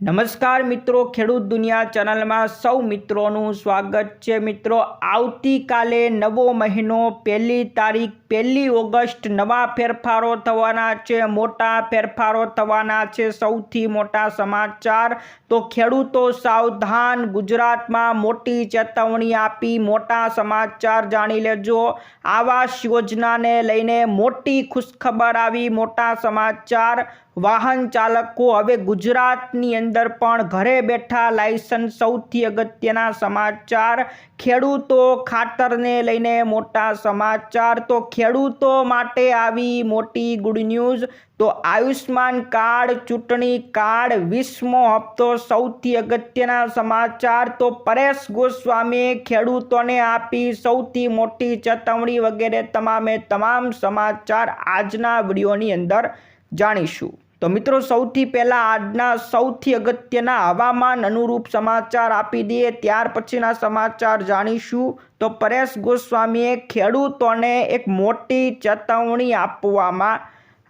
નમસ્કાર મિત્રો, ખેડૂત દુનિયા ચેનલમાં સૌ મિત્રોનું સ્વાગત છે. મિત્રો, આવતીકાલે નવો મહિનો, પહેલી તારીખ, પહેલી ઓગસ્ટ, નવા ફેરફારો થવાના છે, મોટા ફેરફારો થવાના છે. સૌથી મોટા સમાચાર, તો ખેડૂતો સાવધાન, ગુજરાતમાં મોટી ચેતવણી આપી મોટા સમાચાર જાણી લેજો. આવાસ યોજનાને લઈને મોટી ખુશખબર આવી, મોટા સમાચાર વાહન ચાલકો હવે ગુજરાતની અંદર પણ ઘરે બેઠા લાયસન્સ સૌથી અગત્યના સમાચાર. ખેડૂતો ખાતરને લઈને મોટા સમાચાર. તો ખેડૂતો માટે આવી મોટી ગુડ ન્યૂઝ. તો આયુષ્માન કાર્ડ, ચૂંટણી કાર્ડ વીસમો હપ્તો સૌથી અગત્યના સમાચાર. તો પરેશ ગોસ્વામીએ ખેડૂતોને આપી સૌથી મોટી ચેતવણી વગેરે તમામે તમામ સમાચાર આજના વિડીયોની અંદર. જાણીશું. તો મિત્રો, સૌથી પહેલાં આજના સૌથી અગત્યના હવામાન અનુરૂપ સમાચાર આપી દઈએ. ત્યાર પછીના સમાચાર જાણીશું. તો પરેશ ગોસ્વામીએ ખેડૂતોને એક મોટી ચેતવણી આપવામાં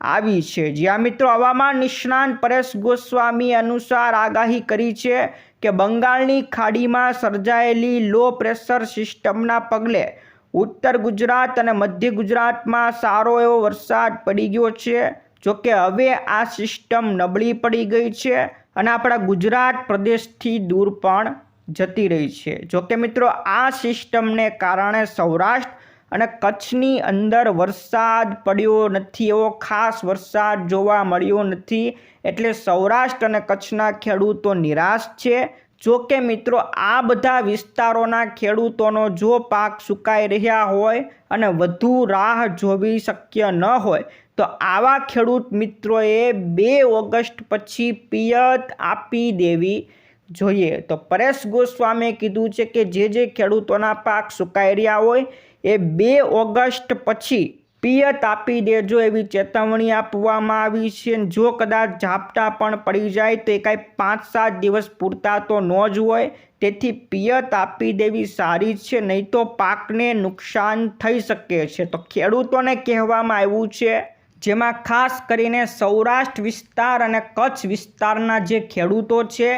આવી છે. જ્યાં મિત્રો, હવામાન નિષ્ણાંત પરેશ ગોસ્વામી અનુસાર આગાહી કરી છે કે બંગાળની ખાડીમાં સર્જાયેલી લો પ્રેશર સિસ્ટમના પગલે ઉત્તર ગુજરાત અને મધ્ય ગુજરાતમાં સારો એવો વરસાદ પડી ગયો છે. જોકે હવે આ સિસ્ટમ નબળી પડી ગઈ છે અને આપણા ગુજરાત પ્રદેશથી દૂર પણ જતી રહી છે. જોકે મિત્રો, આ સિસ્ટમને કારણે સૌરાષ્ટ્ર અને કચ્છની અંદર વરસાદ પડ્યો નથી, એવો ખાસ વરસાદ જોવા મળ્યો નથી, એટલે સૌરાષ્ટ્ર અને કચ્છના ખેડૂતો નિરાશ છે. જો કે મિત્રો, આ બધા વિસ્તારોના ખેડૂતોનો જો પાક સુકાઈ રહ્યા હોય અને વધુ રાહ જોવી શક્ય ન હોય તો આવા ખેડૂત મિત્રોએ બે ઓગસ્ટ પછી પિયત આપી દેવી જોઈએ. તો પરેશ ગોસ્વામીએ કીધું છે કે જે જે ખેડૂતોના પાક સુકાઈ રહ્યા હોય એ બે ઓગસ્ટ પછી પિયત આપી દેજો એવી ચેતવણી આપવામાં આવી છે. જો કદાચ ઝાપટા પણ પડી જાય તો એ કાંઈ પાંચ સાત દિવસ પૂરતા તો ન જ હોય. તેથી પિયત આપી દેવી સારી છે, નહીં તો પાકને નુકસાન થઈ શકે છે. તો ખેડૂતોને કહેવામાં આવ્યું છે જેમાં ખાસ કરીને સૌરાષ્ટ્ર વિસ્તાર અને કચ્છ વિસ્તારના જે ખેડૂતો છે,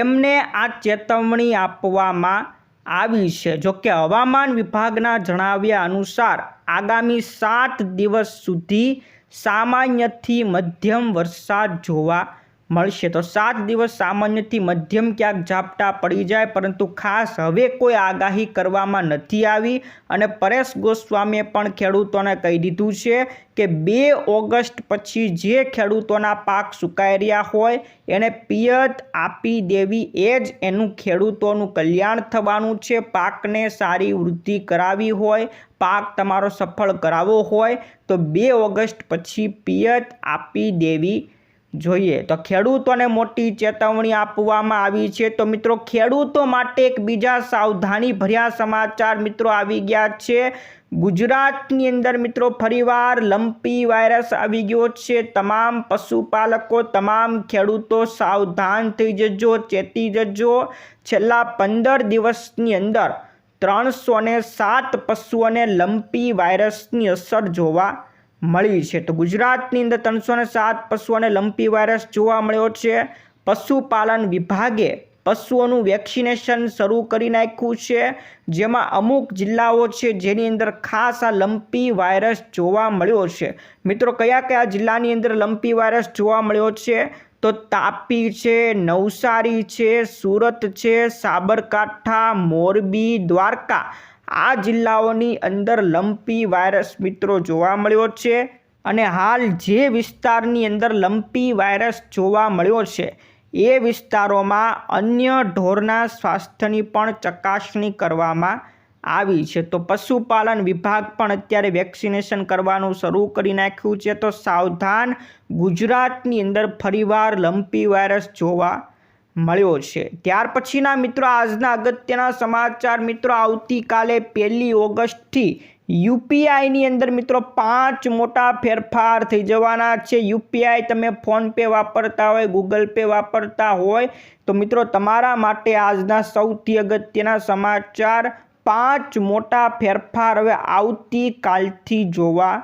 એમને આ ચેતવણી આપવામાં આવી છે. જોકે હવામાન વિભાગના જણાવ્યા અનુસાર, આગામી સાત દિવસ સુધી સામાન્યથી મધ્યમ વરસાદ જોવા મળશે. તો સાત દિવસ સામાન્યથી મધ્યમ ક્યાંક ઝાપટા પડી જાય, પરંતુ ખાસ હવે કોઈ આગાહી કરવામાં નથી આવી. અને પરેશ ગોસ્વામીએ પણ ખેડૂતોને કહી દીધું છે કે બે ઓગસ્ટ પછી જે ખેડૂતોના પાક સુકાઈ રહ્યા હોય, એને પિયત આપી દેવી. એ જ એનું ખેડૂતોનું કલ્યાણ થવાનું છે. પાકને સારી વૃદ્ધિ કરાવી હોય, પાક તમારો સફળ કરાવવો હોય, તો બે ઓગસ્ટ પછી પિયત આપી દેવી. જોઈએ. તો ખેડૂતોને મોટી ચેતવણી આપવામાં આવી છે. તો મિત્રો, ખેડૂતો માટે એક બીજા સાવધાની ભર્યા સમાચાર મિત્રો આવી ગયા છે. ગુજરાતની અંદર મિત્રો, ફરીવાર લંપી વાયરસ આવી ગયો છે. તમામ પશુપાલકો, તમામ ખેડૂતો સાવધાન થઈ જજો, ચેતી જજો. છેલ્લા પંદર દિવસની અંદર ત્રણસો સાત પશુઓને લંપી વાયરસની અસર જોવા મળી છે. તો ગુજરાતની અંદર ત્રણસો સાત પશુઓને લંપી વાયરસ જોવા મળ્યો છે. પશુપાલન વિભાગે પશુઓનું વેક્સિનેશન શરૂ કરી નાખ્યું છે. જેમાં અમુક જિલ્લાઓ છે જેની અંદર ખાસ આ લંપી વાયરસ જોવા મળ્યો છે. મિત્રો, કયા કયા જિલ્લાની અંદર લંપી વાયરસ જોવા મળ્યો છે? તો તાપી છે, નવસારી છે, સુરત છે, સાબરકાંઠા, મોરબી, દ્વારકા આ જિલ્લાઓની અંદર લંપી વાયરસ મિત્રો જોવા મળ્યો છે અને હાલ જે વિસ્તારની અંદર લંપી વાયરસ જોવા મળ્યો છે, એ વિસ્તારોમાં અન્ય ઢોરના સ્વાસ્થ્યની પણ ચકાસણી કરવામાં આવી છે. તો પશુપાલન વિભાગ પણ અત્યારે વેક્સિનેશન કરવાનું શરૂ કરી નાખ્યું છે. તો સાવધાન ગુજરાતની અંદર ફરીવાર લંપી વાયરસ જોવા મળ્યો છે. ત્યાર પછીના મિત્રો આજના અગત્યના સમાચાર, મિત્રો આવતીકાલે પહેલી ઓગસ્ટથી યુપીઆઈની અંદર મિત્રો પાંચ મોટા ફેરફાર થઈ જવાના છે. યુપીઆઈ તમે ફોનપે વાપરતા હોય, ગૂગલ પે વાપરતા હોય, તો મિત્રો તમારા માટે આજના સૌથી અગત્યના સમાચાર, પાંચ મોટા ફેરફાર હવે આવતીકાલથી જોવા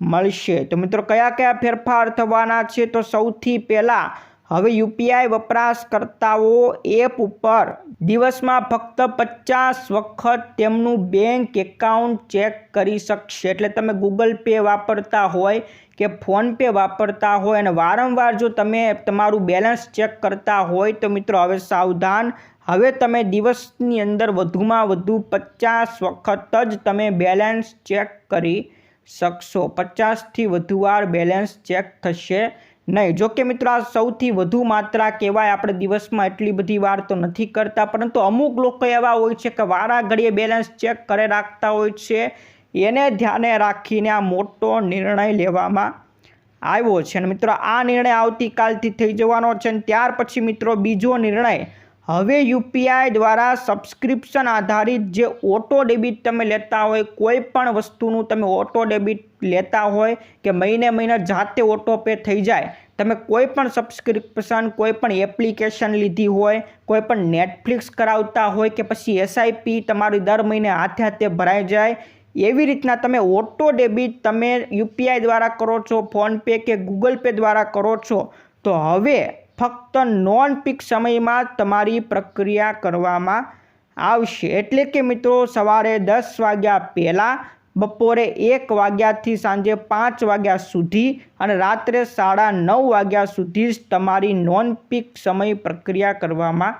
મળશે. તો મિત્રો કયા કયા ફેરફાર થવાના છે? તો સૌથી પહેલાં હવે યુપીઆઈ વપરાશકર્તાઓ એપ ઉપર દિવસમાં ફક્ત પચાસ વખત તેમનું બેંક એકાઉન્ટ ચેક કરી શકશે. એટલે તમે ગૂગલ પે વાપરતા હોય કે ફોનપે વાપરતા હોય અને વારંવાર જો તમે તમારું બેલેન્સ ચેક કરતા હોય તો મિત્રો હવે સાવધાન. હવે તમે દિવસની અંદર વધુમાં વધુ પચાસ વખત જ તમે બેલેન્સ ચેક કરી શકશો. પચાસથી વધુ વાર બેલેન્સ ચેક થશે. નહીં, જો કે મિત્રો આ સૌથી વધુ માત્રા કહેવાય આપણે દિવસમાં એટલી બધી વાર તો નથી કરતા, પરંતુ અમુક લોકો એવા હોય છે કે વારા ઘડીએ બેલેન્સ ચેક કરે રાખતા હોય છે. એને ધ્યાને રાખીને આ મોટો નિર્ણય લેવામાં આવ્યો છે. અને મિત્રો, આ નિર્ણય આવતીકાલથી થઈ જવાનો છે અને ત્યાર પછી મિત્રો બીજો નિર્ણય હવે યુપીઆઈ દ્વારા સબસ્ક્રિપ્શન આધારિત જે ઓટો ડેબિટ તમે લેતા હોય, કોઈ પણ વસ્તુનું તમે ઓટો ડેબિટ લેતા હોય કે મહિને મહિને જાતે ઓટો પે થઈ જાય, તમે કોઈ પણ સબસ્ક્રિપ્શન, કોઈ પણ એપ્લિકેશન લીધી હોય, કોઈ પણ નેટફ્લિક્સ કરાવતા હોય કે પછી એસઆઈપી તમારી દર મહિને હાથે હાથે ભરાઈ જાય, એવી રીતના તમે ઓટો ડેબિટ તમે યુપીઆઈ દ્વારા કરો છો ફોનપે કે ગૂગલ પે દ્વારા કરો છો, તો હવે ફક્ત નોન પીક સમયમાં તમારી પ્રક્રિયા કરવામાં આવશે. એટલે કે મિત્રો, સવારે દસ વાગ્યા પહેલાં, બપોરે એક વાગ્યાથી સાંજે પાંચ વાગ્યા સુધી અને રાત્રે સાડા નવ વાગ્યા સુધી જ તમારી નોન પીક સમય પ્રક્રિયા કરવામાં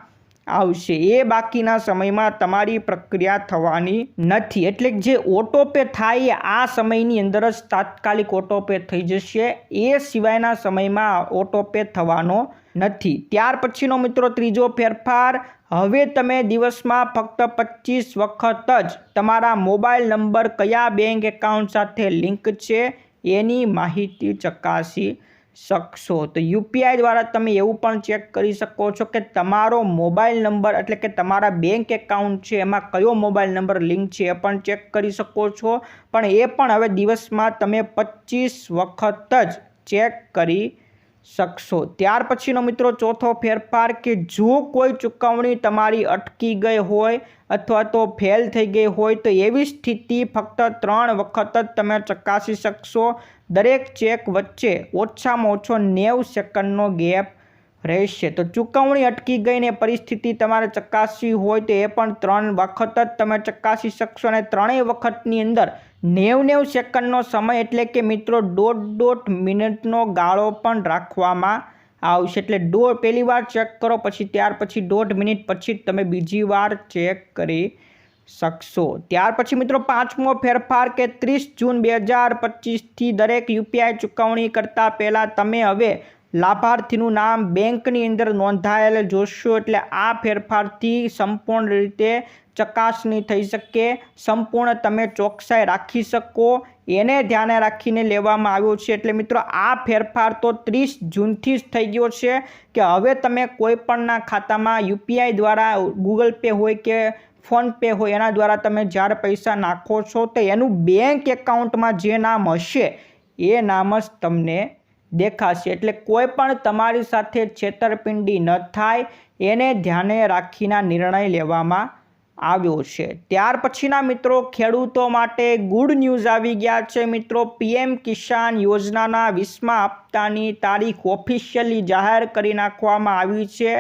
આવશે. એ બાકીના સમયમાં તમારી પ્રક્રિયા થવાની નથી. એટલે જે ઓટોપે થાય, આ સમયની અંદર જ તાત્કાલિક ઓટોપે થઈ જશે. એ સિવાયના સમયમાં ઓટોપે થવાનો નથી. ત્યાર પછીનો મિત્રો ત્રીજો ફેરફાર, હવે તમે દિવસમાં ફક્ત પચીસ વખત જ તમારા મોબાઈલ નંબર કયા બેંક એકાઉન્ટ સાથે લિંક છે એની માહિતી ચકાસી શકશો. તો યુપીઆઈ દ્વારા તમે એવું પણ ચેક કરી શકો છો કે તમારો મોબાઈલ નંબર એટલે કે તમારા બેંક એકાઉન્ટ છે, એમાં કયો મોબાઈલ નંબર લિંક છે એ પણ ચેક કરી શકો છો. પણ એ પણ હવે દિવસમાં તમે પચીસ વખત જ ચેક કરી શકશો. ત્યાર પછીનો મિત્રો ચોથો ફેરફાર કે જો કોઈ ચૂકવણી તમારી અટકી ગઈ હોય અથવા તો ફેલ થઈ ગઈ હોય તો એવી સ્થિતિ ફક્ત ત્રણ વખત જ તમે ચકાસી શકશો. દરેક ચેક વચ્ચે ઓછામાં ઓછો નેવ સેકન્ડનો ગેપ રહેશે. તો ચૂકવણી અટકી ગઈને પરિસ્થિતિ તમારે ચકાસવી હોય તો એ પણ ત્રણ વખત જ તમે ચકાસી શકશો અને ત્રણેય વખતની અંદર નેવ નેવ સેકન્ડનો સમય એટલે કે મિત્રો દોઢ દોઢ મિનિટનો ગાળો પણ રાખવામાં આવશે. એટલે દોઢ, પહેલી વાર ચેક કરો, પછી ત્યાર પછી દોઢ મિનિટ પછી તમે બીજી વાર ચેક કરી શકશો. ત્યાર પછી મિત્રો પાંચમો ફેરફાર કે ત્રીસ જૂન બે હજાર પચીસથી દરેક યુપીઆઈ ચૂકવણી કરતાં પહેલાં તમે હવે લાભાર્થીનું નામ બેંકની અંદર નોંધાયેલ જોશો એટલે આ ફેરફારથી સંપૂર્ણ રીતે ચકાસણી થઈ શકે. સંપૂર્ણ તમે ચોકસાઈ રાખી શકો. એને ધ્યાને રાખીને લેવામાં આવ્યો છે. એટલે મિત્રો, આ ફેરફાર તો ત્રીસ જૂનથી જ થઈ ગયો છે કે હવે તમે કોઈપણના ખાતામાં યુપીઆઈ દ્વારા ગૂગલ પે હોય કે ફોનપે હોય, એના દ્વારા તમે જ્યારે પૈસા નાખો છો તો એનું બેંક એકાઉન્ટમાં જે નામ હશે, એ નામ જ તમને દેખાશે એટલે કોઈ પણ તમારી સાથે છેતરપિંડી ન થાય, એને ધ્યાને રાખીને નિર્ણય લેવામાં આવ્યો છે. ત્યાર પછીના મિત્રો, ખેડૂતો માટે ગુડ ન્યૂઝ આવી ગયા છે. મિત્રો, પીએમ કિસાન યોજનાના વીસમા હપ્તાની તારીખ ઓફિશિયલી જાહેર કરી નાખવામાં આવી છે.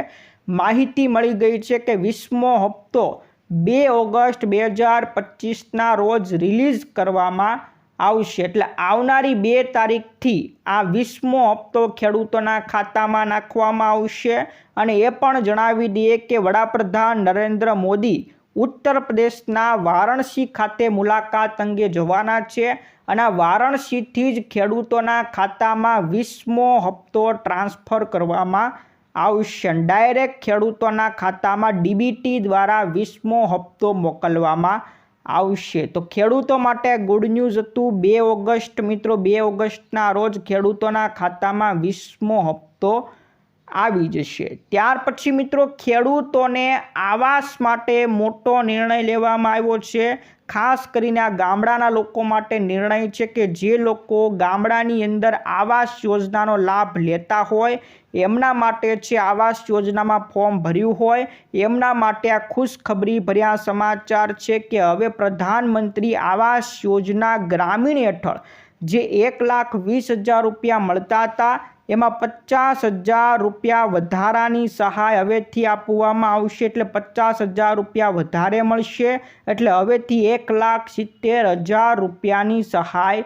માહિતી મળી ગઈ છે કે વીસમો હપ્તો બે ઓગસ્ટ બે હજાર પચીસના રોજ રિલીઝ કરવામાં આવશે. એટલે આવનારી બે તારીખથી આ વીસમો હપ્તો ખેડૂતોના ખાતામાં નાખવામાં આવશે. અને એ પણ જણાવી દઈએ કે વડાપ્રધાન નરેન્દ્ર મોદી ઉત્તર પ્રદેશના વારાણસી ખાતે મુલાકાત અંગે જવાના છે. અને વારાણસીથી જ ખેડૂતોના ખાતામાં વીસમો હપ્તો ટ્રાન્સફર કરવામાં આવશે. ડાયરેક્ટ ખેડૂતોના ખાતામાં ડીબીટી દ્વારા વીસમો હપ્તો મોકલવામાં આવશે. તો ખેડૂતો માટે ગુડ ન્યૂઝ હતું, બે ઓગસ્ટ, મિત્રો, બે ઓગસ્ટના રોજ ખેડૂતોના ખાતામાં વીસમો હપ્તો આવી જશે. ત્યાર પછી, મિત્રો, ખેડૂતોને આવાસ માટે મોટો નિર્ણય લેવામાં આવ્યો છે. ખાસ કરીને આ ગામડાના લોકો માટે નિર્ણય છે કે જે લોકો ગામડાની અંદર આવાસ યોજનાનો લાભ લેતા હોય, એમના માટે છે આવાસ યોજનામાં ફોર્મ ભર્યું હોય, એમના માટે આ ખુશખબરી ભર્યા સમાચાર છે કે હવે પ્રધાનમંત્રી આવાસ યોજના ગ્રામીણ હેઠળ જે એક લાખ વીસ હજાર રૂપિયા મળતા હતા, એમાં પચાસ હજાર રૂપિયા વધારાની સહાય હવેથી આપવામાં આવશે. એટલે પચાસ હજાર રૂપિયા વધારે મળશે. એટલે હવેથી એક લાખ સિત્તેર હજાર રૂપિયાની સહાય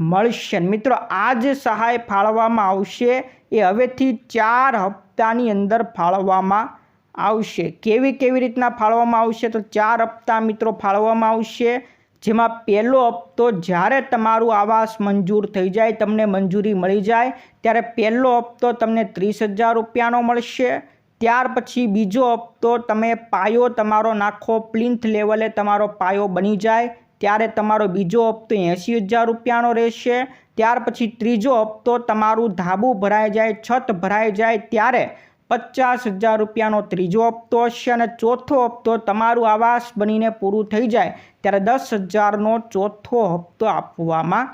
મળશે. મિત્રો, આ જે સહાય ફાળવવામાં આવશે, એ હવેથી ચાર હપ્તાની અંદર ફાળવવામાં આવશે. કેવી કેવી રીતના ફાળવવામાં આવશે? તો ચાર હપ્તા મિત્રો ફાળવવામાં આવશે. જેમાં પહેલો હપ્તો જ્યારે તમારું આવાસ મંજૂર થઈ જાય, તમને મંજૂરી મળી જાય, ત્યારે પહેલો હપ્તો તમને ત્રીસ હજાર રૂપિયાનો મળશે. ત્યાર પછી બીજો હપ્તો તમે પાયો તમારો નાખો, પ્લિન્થ લેવલે તમારો પાયો બની જાય, ત્યારે તમારો બીજો હપ્તો એંસી હજાર રૂપિયાનો રહેશે. ત્યાર પછી ત્રીજો હપ્તો તમારું ધાબું ભરાઈ જાય, છત ભરાઈ જાય, ત્યારે પચાસ હજાર રૂપિયાનો ત્રીજો હપ્તો હશે અને ચોથો હપ્તો તમારું આવાસ બનીને પૂરું થઈ જાય ત્યારે દસ હજારનો ચોથો હપ્તો આપવામાં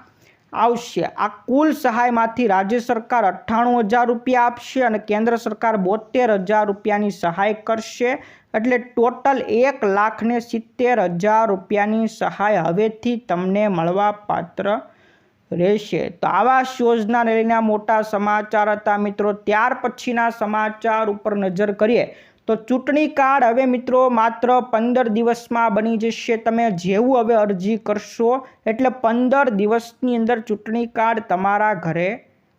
આવશે. આ કુલ સહાયમાંથી રાજ્ય સરકાર અઠ્ઠાણું હજાર રૂપિયા આપશે અને કેન્દ્ર સરકાર બોતેર હજાર રૂપિયાની સહાય કરશે. એટલે ટોટલ એક લાખને સિત્તેર હજાર રૂપિયાની સહાય હવેથી તમને મળવા પાત્ર રહેશે. તો આવા યોજનાને લઈને મોટા સમાચાર હતા મિત્રો. ત્યાર પછીના સમાચાર ઉપર નજર કરીએ તો ચૂંટણી કાર્ડ હવે મિત્રો માત્ર પંદર દિવસમાં બની જશે. તમે જેવું હવે અરજી કરશો એટલે પંદર દિવસની અંદર ચૂંટણી કાર્ડ તમારા ઘરે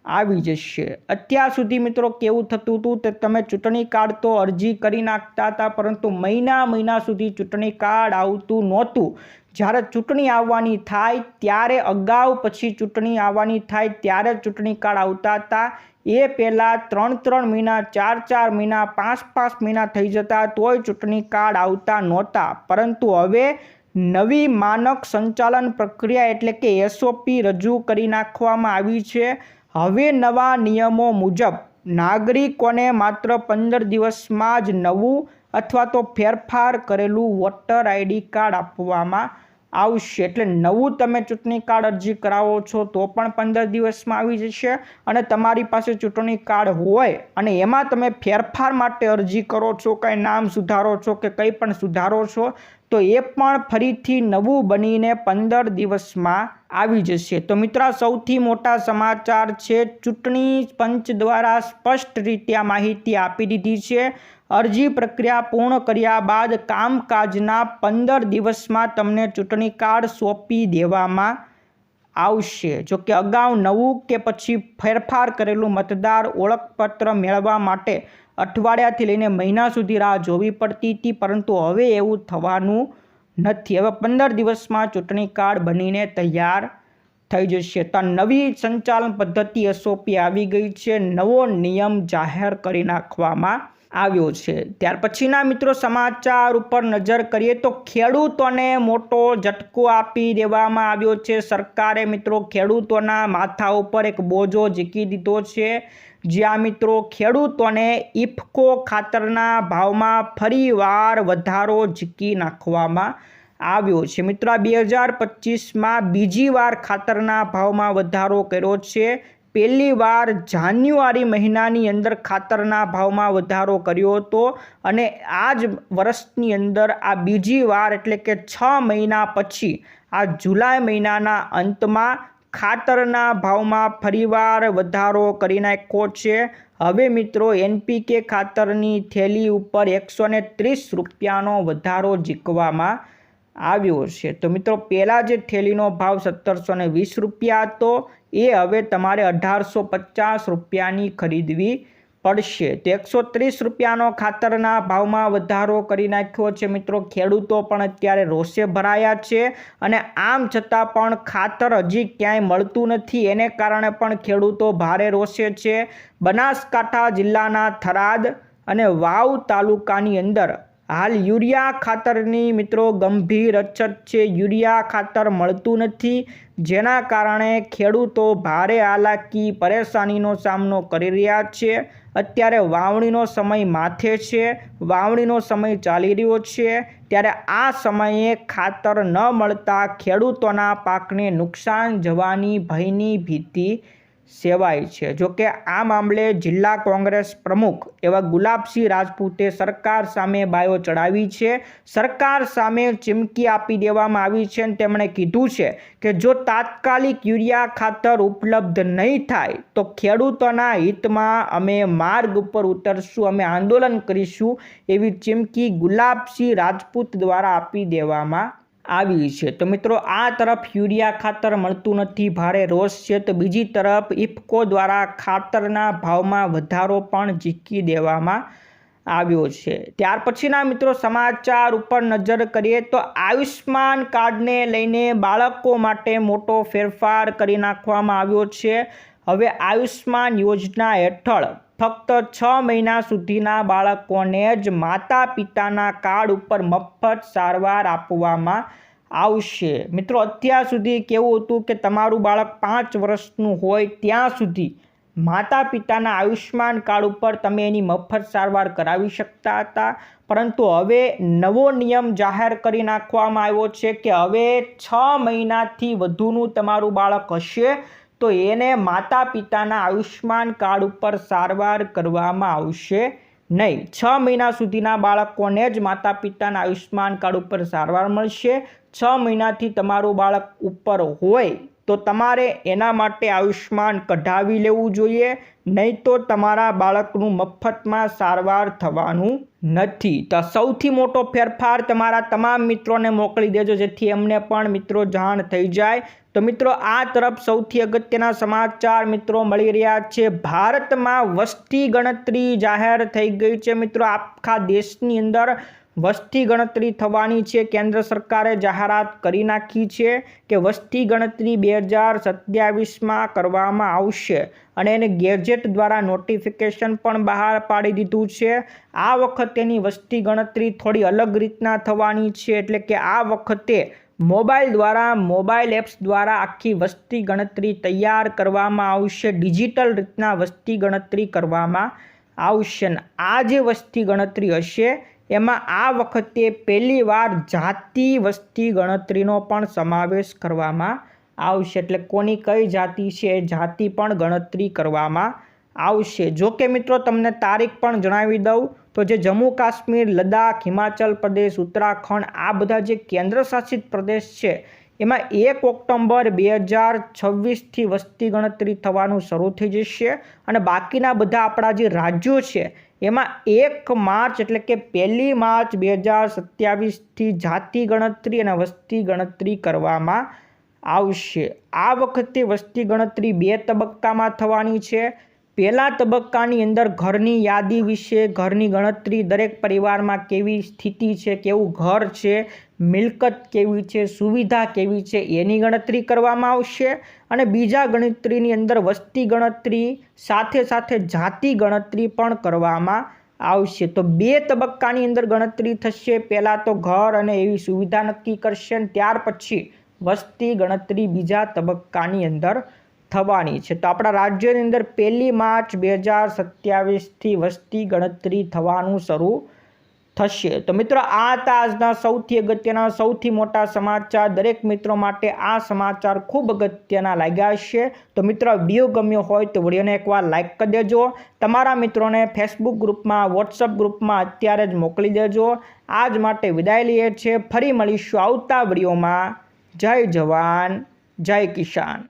આવી જશે. અત્યાર સુધી મિત્રો કેવું થતું હતું તે તમે ચૂંટણી કાર્ડ તો અરજી કરી નાખતા હતા, પરંતુ મહિના મહિના સુધી ચૂંટણી કાર્ડ આવતું નહોતું. જ્યારે ચૂંટણી આવવાની થાય ત્યારે અગાઉ પછી ચૂંટણી આવવાની થાય ત્યારે ચૂંટણી કાર્ડ આવતા હતા. એ પહેલાં ત્રણ ત્રણ મહિના, ચાર ચાર મહિના, પાંચ પાંચ મહિના થઈ જતા તોય ચૂંટણી કાર્ડ આવતા નહોતા. પરંતુ હવે નવી માનક સંચાલન પ્રક્રિયા એટલે કે એસઓપી રજૂ કરી નાખવામાં આવી છે. હવે નવા નિયમો મુજબ નાગરિકોને માત્ર પંદર દિવસમાં જ નવું અથવા તો ફેરફાર કરેલું વોટર આઈડી કાર્ડ આપવામાં આવશે. એટલે નવું તમે ચૂંટણી કાર્ડ અરજી કરાવો છો તો પણ પંદર દિવસમાં આવી જશે અને તમારી પાસે ચૂંટણી કાર્ડ હોય અને એમાં તમે ફેરફાર માટે અરજી કરો છો, કંઈ નામ સુધારો છો કે કંઈ પણ સુધારો છો, તો એ પણ ફરીથી નવું બનીને પંદર દિવસમાં આવી જશે. તો મિત્ર, સૌથી મોટા સમાચાર છે, ચૂંટણી પંચ દ્વારા સ્પષ્ટ રીતે આ માહિતી આપી દીધી છે. અરજી પ્રક્રિયા પૂર્ણ કર્યા બાદ કામકાજના પંદર દિવસમાં તમને ચૂંટણી કાર્ડ સોંપી દેવામાં આવશે. જો કે અગાઉ નવું કે પછી ફેરફાર કરેલું મતદાર ઓળખપત્ર મેળવવા માટે અઠવાડિયાથી લઈને મહિના સુધી રાહ જોવી પડતી હતી, પરંતુ હવે એવું થવાનું નથી. હવે પંદર દિવસમાં ચૂંટણી કાર્ડ બનીને તૈયાર થઈ જશે. તો નવી સંચાલન પદ્ધતિ એસઓપી આવી ગઈ છે. નવો નિયમ જાહેર કરી નાખવામાં આવ્યો છે. ત્યાર પછીના મિત્રો સમાચાર ઉપર નજર કરીએ તો ખેડૂતોને મોટો ઝટકો આપી દેવામાં આવ્યો છે. સરકારે મિત્રો ખેડૂતોના માથા ઉપર એક બોજો ઝીકી દીધો છે. જ્યાં મિત્રો ખેડૂતોને ઇફકો ખાતરના ભાવમાં ફરીવાર વધારો ઝીકી નાખવામાં આવ્યો છે. મિત્રો, બે હજાર પચીસમાં બીજી વાર ખાતરના ભાવમાં વધારો કર્યો છે. પહેલી વાર જાન્યુઆરી મહિનાની અંદર ખાતરના ભાવમાં વધારો કર્યો હતો અને આ જ વર્ષની અંદર આ બીજી વાર એટલે કે છ મહિના પછી, આ જુલાઈ મહિનાના અંતમાં ખાતરના ભાવમાં ફરીવાર વધારો કરી નાખ્યો છે. હવે મિત્રો, એનપીકે ખાતરની થેલી ઉપર એકસો ત્રીસ રૂપિયાનો વધારો જીકવામાં આવ્યો છે. તો મિત્રો, પહેલાં જે થેલીનો ભાવ સત્તરસો વીસ રૂપિયા હતો એ હવે તમારે અઢારસો પચાસ રૂપિયાની ખરીદવી પડશે. તો એકસો ત્રીસ રૂપિયાનો ખાતરના ભાવમાં વધારો કરી નાખ્યો છે મિત્રો. ખેડૂતો પણ અત્યારે રોષે ભરાયા છે અને આમ છતાં પણ ખાતર હજી ક્યાંય મળતું નથી. એને કારણે પણ ખેડૂતો ભારે રોષે છે. બનાસકાંઠા જિલ્લાના થરાદ અને વાવ તાલુકાની અંદર હાલ યુરિયા ખાતરની મિત્રો ગંભીર અછત છે. યુરિયા ખાતર મળતું નથી. જેના કારણે ખેડૂતો ભારે હાલાકી, પરેશાનીનો સામનો કરી રહ્યા છે. અત્યારે વાવણીનો સમય માથે છે. વાવણીનો સમય ચાલી રહ્યો છે. ત્યારે આ સમયે ખાતર ન મળતા ખેડૂતોના પાકને નુકસાન જવાની ભયની ભીતિ સેવાય છે. જોકે આ મામલે જિલ્લા કોંગ્રેસ પ્રમુખ એવા ગુલાબસિંહ રાજપૂતે સરકાર સામે બાયો ચડાવી છે. સરકાર સામે ચીમકી આપી દેવામાં આવી છે અને તેમણે કીધું છે કે જો તાત્કાલિક યુરિયા ખાતર ઉપલબ્ધ નહીં થાય, તો ખેડૂતોના હિતમાં અમે માર્ગ ઉપર ઉતરશું, અમે આંદોલન કરીશું એવી ચીમકી ગુલાબસિંહ રાજપૂત દ્વારા આપી દેવામાં આવી છે. તો મિત્રો, આ તરફ યુરિયા ખાતર મળતું નથી, ભારે રોષ છે. તો બીજી તરફ ઇફકો દ્વારા ખાતરના ભાવમાં વધારો પણ ઝીકી દેવામાં આવ્યો છે. ત્યાર પછીના મિત્રો, સમાચાર ઉપર નજર કરીએ તો આયુષ્માન કાર્ડને લઈને બાળકો માટે મોટો ફેરફાર કરી નાખવામાં આવ્યો છે. હવે આયુષ્માન યોજના હેઠળ ફક્ત છ મહિના સુધીના બાળકોને જ માતા પિતાના કાર્ડ ઉપર મફત સારવાર આપવામાં આવશે. મિત્રો, અત્યાર સુધી કેવું હતું કે તમારું બાળક પાંચ વર્ષનું હોય ત્યાં સુધી માતા પિતાના આયુષ્માન કાર્ડ ઉપર તમે એની મફત સારવાર કરાવી શકતા હતા. પરંતુ હવે નવો નિયમ જાહેર કરી નાખવામાં આવ્યો છે કે હવે છ મહિનાથી વધુનું તમારું બાળક હશે તો એને માતા પિતાના આયુષ્યમાન કાર્ડ ઉપર સારવાર કરવામાં આવશે નહીં. છ મહિના સુધીના બાળકોને જ માતા પિતાના આયુષ્યમાન કાર્ડ ઉપર સારવાર મળશે. છ મહિનાથી તમારું બાળક ઉપર હોય તો તમારે એના માટે આયુષ્માન કઢાવી લેવું જોઈએ, નહીં તો તમારા બાળકનું મફતમાં સારવાર થવાનું નથી. તો સૌથી મોટો ફેરફાર તમારા તમામ મિત્રોને મોકલી દેજો, જેથી એમને પણ મિત્રો જાણ થઈ જાય. તો મિત્રો, આ તરફ સૌથી અગત્યના સમાચાર મિત્રો મળી રહ્યા છે. ભારતમાં વસ્તી ગણતરી જાહેર થઈ ગઈ છે. મિત્રો, આખા દેશની અંદર વસ્તી ગણતરી થવાની છે. કેન્દ્ર સરકારે જાહેરાત કરી નાખી છે કે વસ્તી ગણતરી બે હજાર સત્યાવીસમાં કરવામાં આવશે અને એને ગેજેટ દ્વારા નોટિફિકેશન પણ બહાર પાડી દીધું છે. આ વખતેની વસ્તી ગણતરી થોડી અલગ રીતના થવાની છે એટલે કે આ વખતે મોબાઈલ દ્વારા, મોબાઈલ એપ્સ દ્વારા આખી વસ્તી ગણતરી તૈયાર કરવામાં આવશે. ડિજિટલ રીતના વસ્તી ગણતરી કરવામાં આવશે. આ જે વસ્તી ગણતરી હશે એમાં આ વખતે પહેલીવાર જાતિ વસ્તી ગણતરીનો પણ સમાવેશ કરવામાં આવશે. એટલે કોની કઈ જાતિ છે, જાતિ પણ ગણતરી કરવામાં આવશે. જો કે મિત્રો, તમને તારીખ પણ જણાવી દઉં. તો જે જમ્મુ કાશ્મીર, લદ્દાખ, હિમાચલ પ્રદેશ, ઉત્તરાખંડ, આ બધા જે કેન્દ્ર શાસિત પ્રદેશ છે એમાં એક ઓક્ટોબર બે હજાર છવ્વીસથી વસ્તી ગણતરી થવાનું શરૂ થઈ જશે અને બાકીના બધા આપણા જે રાજ્યો છે, એમાં એક માર્ચ એટલે કે પહેલી માર્ચ બે હજાર સત્યાવીસથી જાતિ ગણતરી અને વસ્તી ગણતરી કરવામાં આવશે. આ વખતે વસ્તી ગણતરી બે તબક્કામાં થવાની છે. પહેલા તબક્કાની અંદર ઘરની યાદી વિશે, ઘરની ગણતરી દરેક પરિવારમાં કેવી સ્થિતિ છે, કેવું ઘર છે મિલકત કેવી છે, સુવિધા કેવી છે એની ગણતરી કરવામાં આવશે અને બીજા ગણતરીની અંદર વસ્તી ગણતરી, સાથે સાથે જાતિ ગણતરી પણ કરવામાં આવશે. તો બે તબક્કાની અંદર ગણતરી થશે. પહેલાં તો ઘર અને એવી સુવિધા નક્કી કરશે અને ત્યાર પછી વસ્તી ગણતરી બીજા તબક્કાની અંદર થવાની છે. તો આપણા રાજ્યની અંદર પહેલી માર્ચ બે હજાર સત્યાવીસથી વસ્તી ગણતરી થવાનું શરૂ થશે. તો મિત્રો, આ હતા આજના સૌથી અગત્યના, સૌથી મોટા સમાચાર. દરેક મિત્રો માટે આ સમાચાર ખૂબ અગત્યના લાગ્યા છે તો મિત્રો વીડિયો ગમ્યો હોય તો વિડીયોને એકવાર લાઇક કરી દેજો. તમારા મિત્રોને ફેસબુક ગ્રુપમાં વોટ્સઅપ ગ્રુપમાં અત્યારે જ મોકલી દેજો. આજ માટે વિદાય લઈએ છીએ. ફરી મળીશું આવતા વિડીયોમાં. જય જવાન, જય કિસાન.